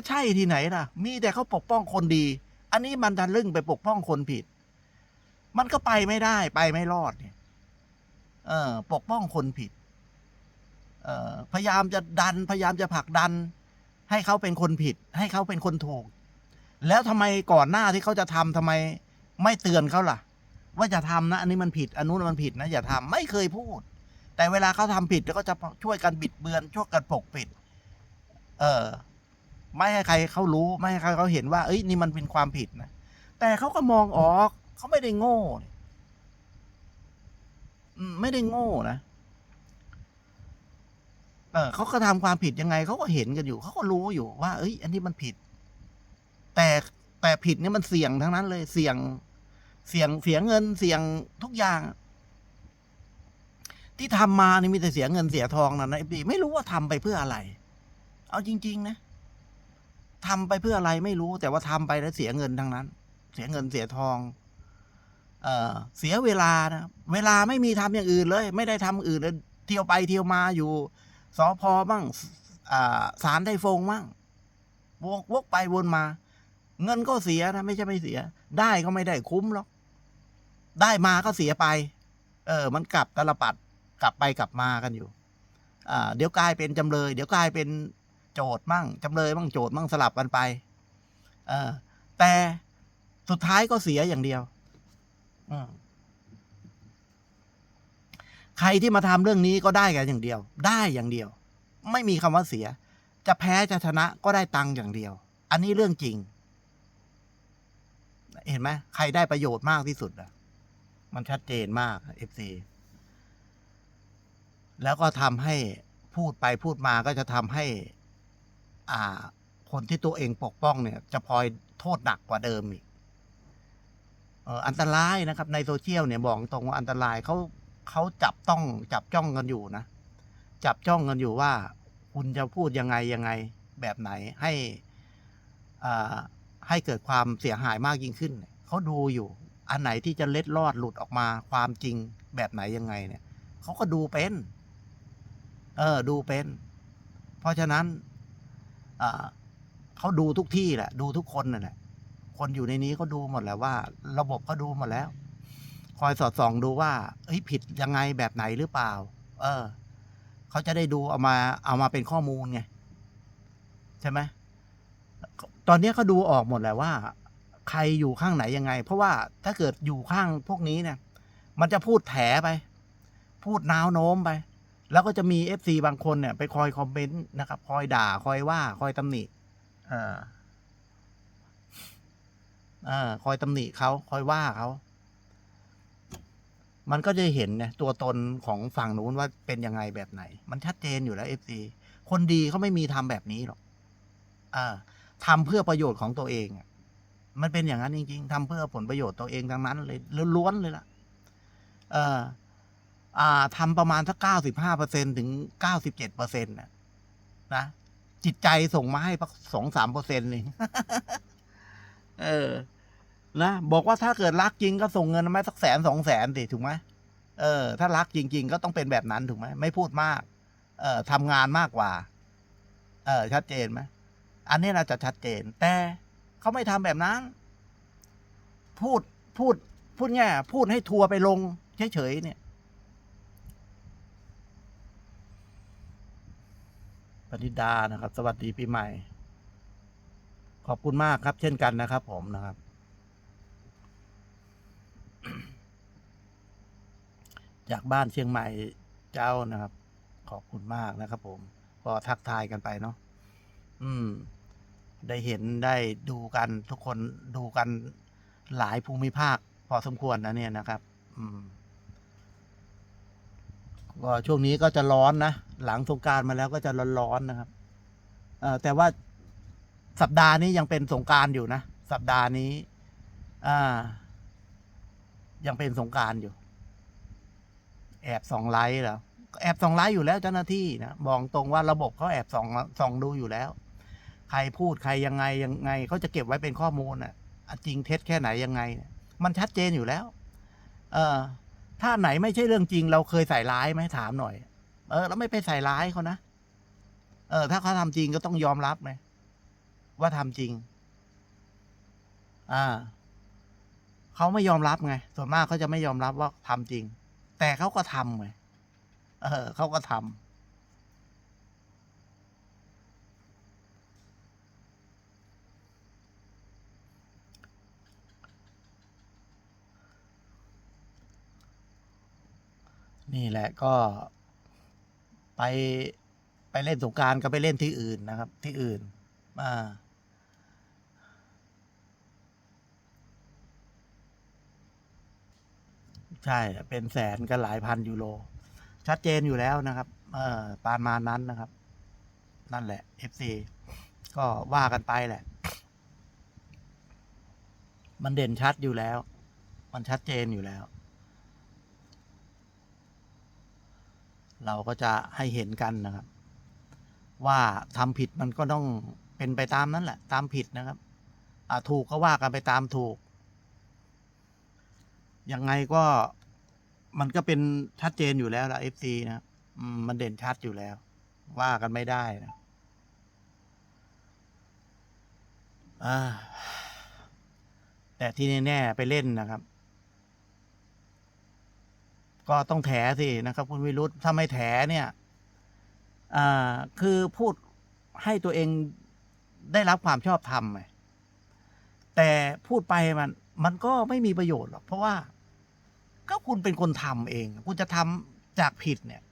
จะใช่ที่ไหนล่ะ มีแต่เขาปกป้องคนดี อันนี้มันดันลึ่งไปปกป้องคนผิด มันก็ไปไม่ได้ไปไม่รอดเนี่ยเออปกป้องคนผิดเออพยายามจะดันพยายามจะผลักดัน ให้เขาเป็นคนผิด ให้เขาเป็นคนถูก แล้วทำไมก่อนหน้าที่เขาจะทำทำไม ไม่เตือนเขาล่ะ ว่าจะทำนะ อันนี้มันผิด อันนู้นมันผิดนะอย่าทำไม่เคยพูด แต่เวลาเขาทำผิดก็จะช่วยกันบิดเบือนช่วยกันปกปิด เออ ไม่ให้ใครเขารู้ไม่ให้ใครเขาเห็นว่า เอ้ยนี่มันเป็นความผิดนะ แต่เขาก็มองออกเขาไม่ได้โง่ไม่ได้โง่นะเออเขาก็ทำความผิดยังไงเขาก็เห็นกันอยู่เขาก็รู้อยู่ว่า เอ้ย อันนี้มันผิด แต่แต่ผิดนี่มันเสี่ยงทั้งนั้นเลยเสี่ยงเสี่ยงเสียเงินเสี่ยงทุกอย่าง ที่ทำมานี่มีแต่เสียเงินเสียทองนะนะพี่ไม่รู้ว่าทำไปเพื่ออะไร เอาจริง ๆ นะ ทำไปเพื่ออะไรไม่รู้ แต่ว่าทำไปแล้วเสียเงินทั้งนั้น เสียเงินเสียทอง เออเสียเวลานะเวลาไม่มีทำอย่างอื่นเลย ไม่ได้ทำอื่นเลยเที่ยวไปเที่ยวมาอยู่สอพอบ้างสารได้ฟงบ้างวกวกไปวนมา เงินก็เสียนะไม่ใช่ไม่เสีย ได้ก็ไม่ได้คุ้มหรอกได้มาก็เสียไป เออ มันกลับตลปัดกลับไปกลับมากันอยู่ อ่า เดี๋ยวกลายเป็นจำเลย เดี๋ยวกลายเป็น โจทย์มั่งจำเลยมั่งโจทย์มั่งสลับกันไป เออ แต่สุดท้ายก็เสียอย่างเดียวใครที่มาทำเรื่องนี้ก็ได้กันอย่างเดียว ได้อย่างเดียว ไม่มีคำว่าเสีย จะแพ้จะชนะก็ได้ตังค์อย่างเดียว อันนี้เรื่องจริง เห็นไหมใครได้ประโยชน์มากที่สุดอะ มันชัดเจนมากเอฟซีแล้วก็ทำให้พูดไปพูดมาก็จะทำให้ คนที่ตัวเองปกป้องเนี่ย จะพลอยโทษหนักกว่าเดิมอีกอันตรายนะครับ ในโซเชียลเนี่ยบอกตรงว่าอันตรายเขาเขาจับต้องจับจ้องกันอยู่นะ จับจ้องกันอยู่ว่า คุณจะพูดยังไงยังไงแบบไหนให้อ่าให้เกิดความเสียหายมากยิ่งขึ้น เขาดูอยู่ อันไหนที่จะเล็ดลอดหลุดออกมาความจริงแบบไหนยังไงเนี่ยเขาก็ดูเป็น เออ ดูเป็น เพราะฉะนั้น เขาดูทุกที่แหละ ดูทุกคนนั่นแหละ คนอยู่ในนี้เขาดูหมดแล้วว่า ระบบเขาดูหมดแล้ว คอยสอดส่องดูว่าเฮ้ยผิดยังไงแบบไหนหรือเปล่า เออเขาจะได้ดูเอามาเอามาเป็นข้อมูลไงใช่ไหมตอนนี้เขาดูออกหมดแหละว่า ใครอยู่ข้างไหนยังไง เพราะว่าถ้าเกิดอยู่ข้างพวกนี้เนี่ย มันจะพูดแถไป พูดนาวโน้มไป แล้วก็จะมีเอฟซีบางคนเนี่ยไปคอยคอมเมนต์นะครับ คอยด่าคอยว่าคอยตำหนิเอออ่าคอยตำหนิเขาคอยว่าเขา มันก็จะเห็นเนี่ยตัวตนของฝั่งนู้นว่าเป็นยังไงแบบไหน มันชัดเจนอยู่แล้วเอฟซีคนดีเขาไม่มีทำแบบนี้หรอกอ่าทำเพื่อประโยชน์ของตัวเองอะมันเป็นอย่างนั้นจริงๆทำเพื่อผลประโยชน์ตัวเองทั้งนั้นเลยล้วนๆเลยล่ะ เอ่ออ่า ทำประมาณสักเก้าสิบห้าเปอร์เซ็นถึงเก้าสิบเจ็ดเปอร์เซ็นต์นะนะจิตใจส่งมาให้สองสามเปอร์เซ็นต์เองเออ นะบอกว่าถ้าเกิดรักจริงก็ส่งเงินมาสักแสนสองแสนสิถูกไหมเออ ถ้ารักจริง ๆ ก็ต้องเป็นแบบนั้นถูกไหมไม่พูดมาก เออทำงานมากกว่า เออ ชัดเจนไหมอันนี้เราจะชัดเจน แต่เขาไม่ทำแบบนั้น พูดพูด พูดง่ายพูดให้ทัวร์ไปลงเฉยๆเนี่ย ปณิดานะครับ สวัสดีปีใหม่ ขอบคุณมากครับ เช่นกันนะครับ ผมนะครับ จากบ้านเชียงใหม่เจ้านะครับ ขอบคุณมากนะครับ ผม ก็ทักทายกันไปเนาะอืม ได้เห็นได้ดูกันทุกคนดูกันหลายภูมิภาค พอสมควรนะเนี่ยนะครับ อืมก็ช่วงนี้ก็จะร้อนนะ หลังสงการมาแล้วก็จะร้อนๆนะครับอแต่ว่าสัปดาห์นี้ยังเป็นสงการอยู่นะ สัปดาห์นี้อายังเป็นสงการอยู่ แอบส่องไลฟ์เหรอแอบส่องไลฟ์อยู่แล้วเจ้าหน้าที่นะบอกตรงว่าระบบเขาแอบส่องสองดูอยู่แล้ว ใครพูดใครยังไงยังไงเขาจะเก็บไว้เป็นข้อมูลอะอะจริงเท็จแค่ไหนยังไง มันชัดเจนอยู่แล้ว เออถ้าไหนไม่ใช่เรื่องจริง เราเคยใส่ร้ายไหมถามหน่อย เออ แล้วไม่ไปใส่ร้ายเขานะ เออ ถ้าเขาทำจริงก็ต้องยอมรับไหมว่าทำจริง อ่าเขาไม่ยอมรับไง ส่วนมากเขาจะไม่ยอมรับว่าทำจริง แต่เขาก็ทำไง เออเขาก็ทำนี่แหละก็ ไปไปเล่นสงการก็ไปเล่นที่อื่นนะครับ ที่อื่นอ่าใช่ เป็นแสนก็หลายพันยูโร ชัดเจนอยู่แล้วนะครับ เออประมานั้นนะครับ นั่นแหละ FC ก็ว่ากันไปแหละ มันเด่นชัดอยู่แล้ว มันชัดเจนอยู่แล้ว เราก็จะให้เห็นกันนะครับ ว่าทำผิดมันก็ต้องเป็นไปตามนั้นแหละ ตามผิดนะครับถูกก็ว่ากันไปตามถูก ยังไงก็มันก็เป็นชัดเจนอยู่แล้วละ FC นะครับอืมมันเด่นชัดอยู่แล้ว ว่ากันไม่ได้นะแต่ที่แน่ๆไปเล่นนะครับ ก็ต้องแถสินะครับ คุณวิรุธถ้าไม่แถเนี่ยคือพูดให้ตัวเองได้รับความชอบธรรมไงแต่พูดไปมันมันก็ไม่มีประโยชน์หรอกเพราะว่าก็คุณเป็นคนทำเอง คุณจะทำจากผิดเนี่ย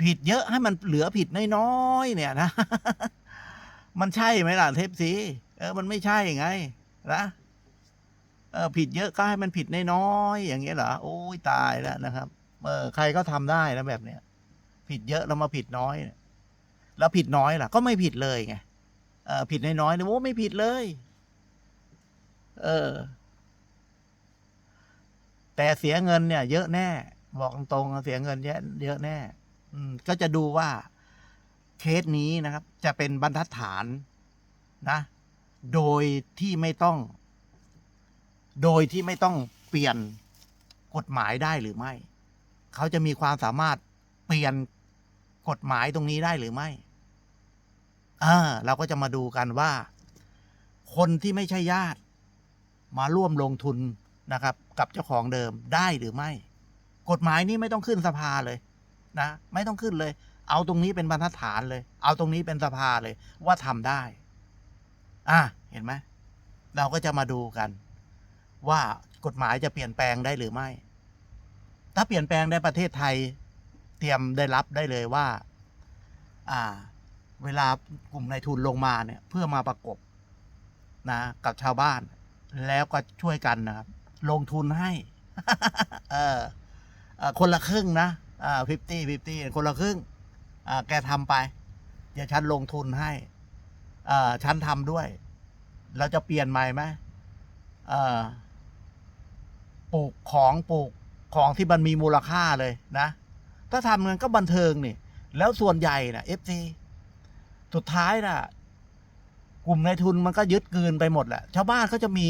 ผิดเยอะให้มันเหลือผิดน้อยๆเนี่ยนะ มันใช่ไหมล่ะเทปสีเออ มันไม่ใช่ไงนะเออผิดเยอะก็ให้มันผิดน้อยๆอย่างเงี้ยเหรอโอ้ยตายแล้วนะครับ เออใครก็ทำได้นะแบบเนี้ยผิดเยอะแล้วมาผิดน้อยเนี่ยแล้วผิดน้อยล่ะ ก็ไม่ผิดเลยไงเออผิดน้อยๆเนี่ยโอ้ไม่ผิดเลย เออ แต่เสียเงินเนี่ย เยอะแน่ บอกตรงๆเสียเงินเยอะเยอะแน่ อืม ก็จะดูว่าเคสนี้นะครับ จะเป็นบรรทัดฐานนะ โดยที่ไม่ต้อง โดยที่ไม่ต้องเปลี่ยนกฎหมายได้หรือไม่ เขาจะมีความสามารถเปลี่ยนกฎหมายตรงนี้ได้หรือไม่อ่าเราก็จะมาดูกันว่า คนที่ไม่ใช่ญาติ มาร่วมลงทุนนะครับ กับเจ้าของเดิมได้หรือไม่ กฎหมายนี้ไม่ต้องขึ้นสภาเลยนะ ไม่ต้องขึ้นเลย เอาตรงนี้เป็นบรรทัดฐานเลย เอาตรงนี้เป็นสภาเลย ว่าทำได้ อะเห็นไหมเราก็จะมาดูกัน ว่ากฎหมายจะเปลี่ยนแปลงได้หรือไม่ ถ้าเปลี่ยนแปลงในประเทศไทยเตรียมได้รับได้เลยว่า อ่า เวลากลุ่มนายทุนลงมาเนี่ย เพื่อมาประกบนะกับชาวบ้าน แล้วก็ช่วยกันนะครับ ลงทุนให้ เออคนละครึ่งนะฟิฟตี้ฟิฟตี้คนละครึ่งแกทำไปเดี๋ยวฉันลงทุนให้อ่าฉันทำด้วย เราจะเปลี่ยนใหม่ไหมปลูกของปลูก ของที่มันมีมูลค่าเลยนะ ถ้าทำเงินก็บันเทิงนี่ แล้วส่วนใหญ่นะเอฟซีสุดท้ายนะ่ะ กลุ่มนายทุนมันก็ยึดเกินไปหมดแหละ ชาวบ้านเขาจะมี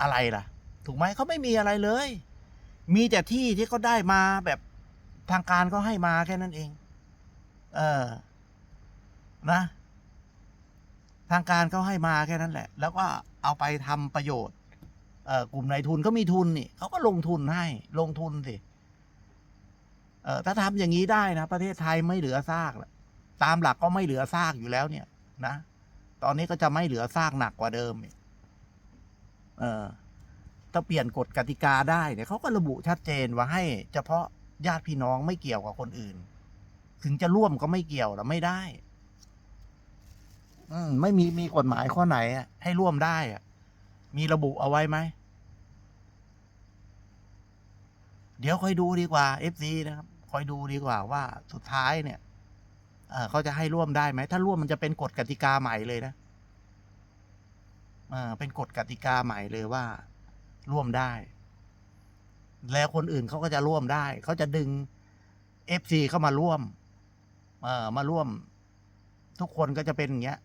อะไรล่ะ ถูกไหมเขาไม่มีอะไรเลย มีแต่ที่ที่เขาได้มาแบบทางการก็ให้มาแค่นั้นเอง เออ นะ ทางการเขาให้มาแค่นั้นแหละ แล้วก็เอาไปทำประโยชน์ กลุ่มนายทุนก็มีทุนนี่เขาก็ลงทุนให้ลงทุนสิถ้าทำอย่างนี้ได้นะ ประเทศไทยไม่เหลือซากละตามหลักก็ไม่เหลือซากอยู่แล้วเนี่ย นะ ตอนนี้ก็จะไม่เหลือซากหนักกว่าเดิมเออถ้าเปลี่ยนกฎกติกาได้เนี่ยเขาก็ระบุชัดเจนว่าให้ เฉพาะญาติพี่น้องไม่เกี่ยวกับคนอื่น ถึงจะร่วมก็ไม่เกี่ยวหรอไม่ได้ อืมไม่มีมีกฎหมายข้อไหนให้ร่วมได้อะ มีระบุเอาไว้ไหม เดี๋ยวค่อยดูดีกว่า FC นะครับคอยดูดีกว่าว่าสุดท้ายเนี่ยเเขาจะให้ร่วมได้ไหม ถ้าร่วมมันจะเป็นกฎกติกาใหม่เลยนะเเป็นกฎกติกาใหม่เลยว่า ร่วมได้ แล้วคนอื่นเขาก็จะร่วมได้ เขาจะดึง FC เข้ามาร่วม เออมาร่วม ทุกคนก็จะเป็นอย่างเงี้ย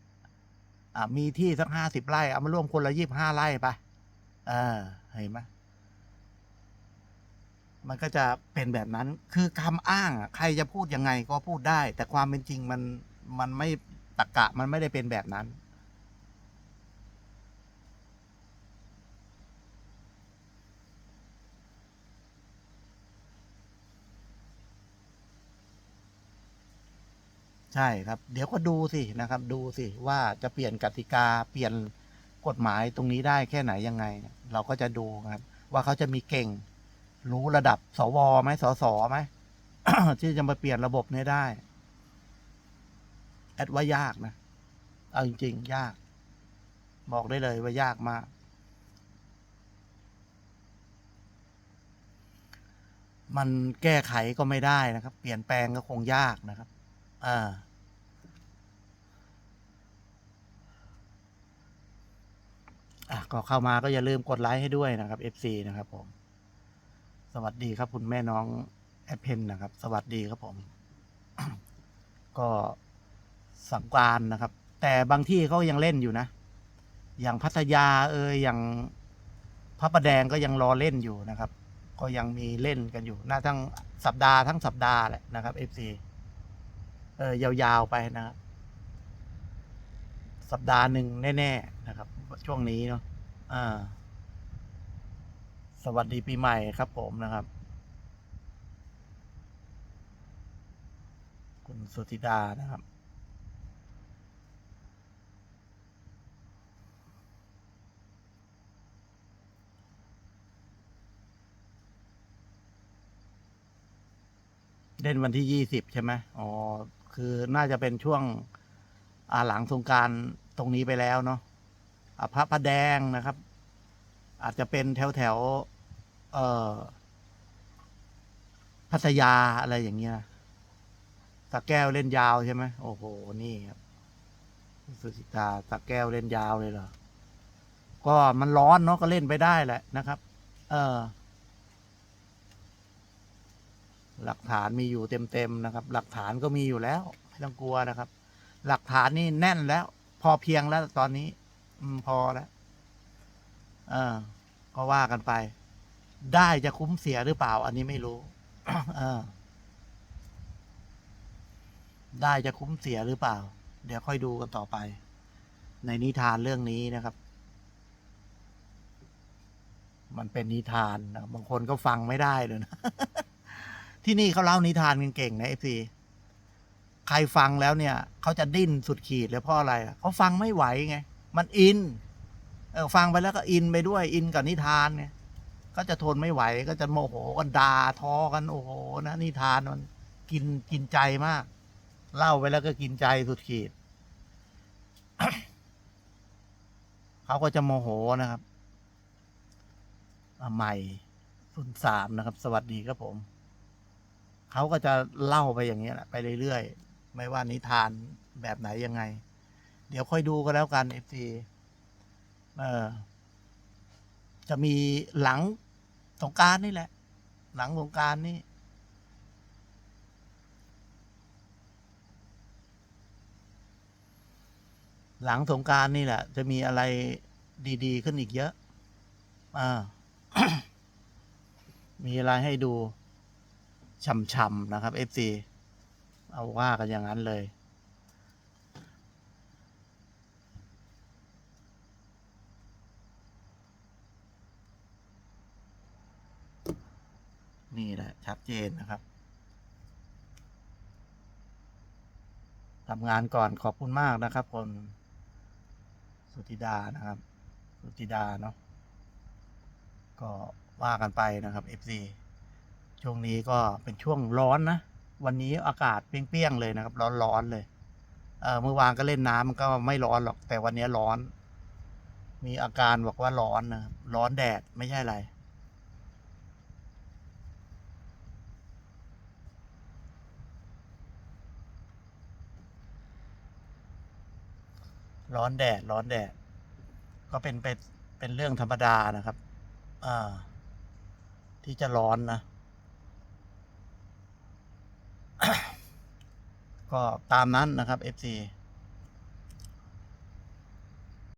มีที่สักห้าสิบไร่ เอามาร่วมคนละยี่บห้าไร่ไปเออเห็นไหมมันก็จะเป็นแบบนั้น คือคำอ้างใครจะพูดยังไงก็พูดได้ แต่ความเป็นจริงมันมันไม่ตรกกะมันไม่ได้เป็นแบบนั้น ใช่ครับ เดี๋ยวก็ดูสินะครับ ดูสิว่าจะเปลี่ยนกติกาเปลี่ยนกฎหมายตรงนี้ได้แค่ไหนยังไง เราก็จะดูครับ ว่าเขาจะมีเก่ง รู้ระดับสวไหมสสไหมที่จะมาเปลี่ยนระบบนี้ได้ แอดว่ายากนะ เอาจริงๆ ยาก บอกได้เลยว่ายากมากมันแก้ไขก็ไม่ได้นะครับ เปลี่ยนแปลงก็คงยากนะครับ อ่า อะ ก็เข้ามาก็อย่าลืมกดไลค์ให้ด้วยนะครับ FC นะครับผม สวัสดีครับคุณแม่น้องแอดเพนนะครับ สวัสดีครับผม ก็สังการนะครับ แต่บางที่เขายังเล่นอยู่นะ อย่างพัทยาเอยอย่างพระประแดงก็ยังรอเล่นอยู่นะครับ ก็ยังมีเล่นกันอยู่น่าทั้งสัปดาห์ทั้งสัปดาห์แหละนะครับ FC เออยาวๆไปนะครับ สัปดาห์หนึ่งแน่ ๆ นะครับ ช่วงนี้เนาะอ่า สวัสดีปีใหม่ครับผมนะครับ คุณสุธิดานะครับเล่นวันที่ยี่สิบใช่ไหมอ๋อ คือน่าจะเป็นช่วงอ่าหลังสงการตรงนี้ไปแล้วเนาะ พระประแดงนะครับ อาจจะเป็นแถวแถวเอ่อพัทยาอะไรอย่างเงี้ยตะแก้วเล่นยาวใช่ไหมโอ้โห นี่ครับสุสิตาตะแก้วเล่นยาวเลยเหรอ ก็มันร้อนเนาะก็เล่นไปได้แหละนะครับ เออ หลักฐานมีอยู่เต็มๆนะครับ หลักฐานก็มีอยู่แล้ว ไม่ต้องกลัวนะครับ หลักฐานนี่แน่นแล้ว พอเพียงแล้วตอนนี้ อืมพอแล้วเออก็ว่ากันไป ได้จะคุ้มเสียหรือเปล่า อันนี้ไม่รู้ได้จะคุ้มเสียหรือเปล่า เดี๋ยวค่อยดูกันต่อไป ในนิทานเรื่องนี้นะครับ มันเป็นนิทานนะบางคนก็ฟังไม่ได้เลยนะที่นี่เขาเล่านิทานกันเก่งนะเอฟซีใครฟังแล้วเนี่ย เขาจะดิ้นสุดขีดเลยเพราะอะไรเขาฟังไม่ไหวไง มันอิน เออฟังไปแล้วก็อินไปด้วยอินกับนิทานเนี่ย ก็จะทนไม่ไหวก็จะโมโหกันด่าทอกันโอ้โหนะนิทานมันกินกินใจมาก เล่าไปแล้วก็กินใจสุดขีดเขาก็จะโมโหนะครับใหม่สุนสามนะครับ สวัสดีครับผม เขาก็จะเล่าไปอย่างนี้ยแหละไปเรื่อยๆ ไม่ว่านิทานแบบไหนยังไง เดี๋ยวค่อยดูก็แล้วกันเอฟซีเออจะมีหลังสงกรารนี่แหละ หลังสงกรารนี่หลังสงกรารนี่แหละ จะมีอะไรดี ๆ ขึ้นอีกเยอะ อ่า มีอะไรให้ดูช่ำๆนะครับ FC เอาว่ากันอย่างนั้นเลย นี่แหละ ชัดเจนนะครับทำงานก่อนขอบคุณมากนะครับคนสุธิดานะครับ สุธิดาเนาะก็ว่ากันไปนะครับ FC ช่วงนี้ก็เป็นช่วงร้อนนะ วันนี้อากาศเปรี้ยงๆเลยนะครับ ร้อนๆเลย เออเมื่อวานก็เล่นน้ำมันก็ไม่ร้อนหรอก แต่วันนี้ร้อน มีอาการบอกว่าร้อนนะร้อนแดดไม่ใช่อะไร ร้อนแดด ร้อนแดด ก็เป็นเป็นเป็นเรื่องธรรมดานะครับ อ่า ที่จะร้อนนะ ก็ตามนั้นนะครับ FC